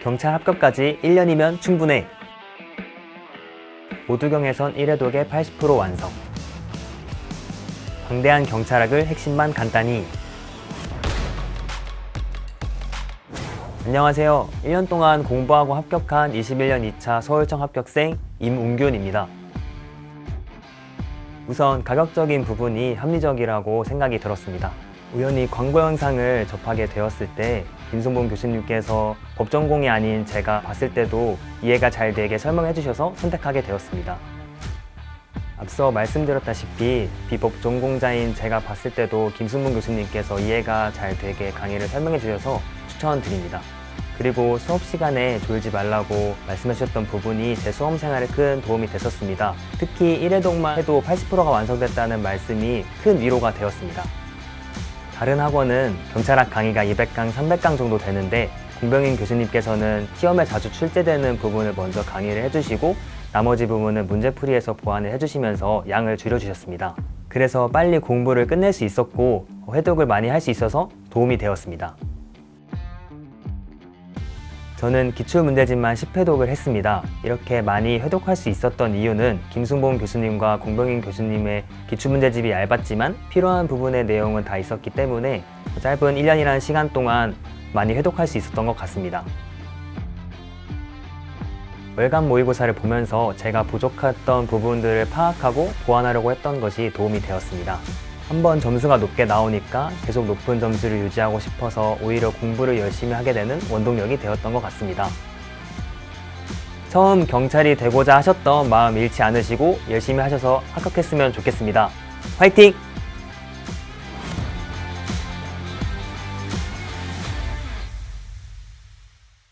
경찰 합격까지 1년이면 충분해. 모두경에선 1회독의 80% 완성. 방대한 경찰학을 핵심만 간단히. 안녕하세요. 1년 동안 공부하고 합격한 21년 2차 서울청 합격생 임웅균입니다. 우선 가격적인 부분이 합리적이라고 생각이 들었습니다. 우연히 광고 영상을 접하게 되었을 때 김승봉 교수님께서 법 전공이 아닌 제가 봤을 때도 이해가 잘 되게 설명해 주셔서 선택하게 되었습니다. 앞서 말씀드렸다시피 비법 전공자인 제가 봤을 때도 김승봉 교수님께서 이해가 잘 되게 강의를 설명해 주셔서 추천드립니다. 그리고 수업 시간에 졸지 말라고 말씀해 주셨던 부분이 제 수험 생활에 큰 도움이 됐었습니다. 특히 1회독만 해도 80%가 완성됐다는 말씀이 큰 위로가 되었습니다. 다른 학원은 경찰학 강의가 200강, 300강 정도 되는데 공병인 교수님께서는 시험에 자주 출제되는 부분을 먼저 강의를 해주시고 나머지 부분은 문제풀이에서 보완을 해주시면서 양을 줄여주셨습니다. 그래서 빨리 공부를 끝낼 수 있었고 회독을 많이 할 수 있어서 도움이 되었습니다. 저는 기출문제집만 10회독을 했습니다. 이렇게 많이 회독할 수 있었던 이유는 김순봉 교수님과 공병인 교수님의 기출문제집이 얇았지만 필요한 부분의 내용은 다 있었기 때문에 짧은 1년이라는 시간 동안 많이 회독할 수 있었던 것 같습니다. 월간 모의고사를 보면서 제가 부족했던 부분들을 파악하고 보완하려고 했던 것이 도움이 되었습니다. 한번 점수가 높게 나오니까 계속 높은 점수를 유지하고 싶어서 오히려 공부를 열심히 하게 되는 원동력이 되었던 것 같습니다. 처음 경찰이 되고자 하셨던 마음 잃지 않으시고 열심히 하셔서 합격했으면 좋겠습니다. 화이팅!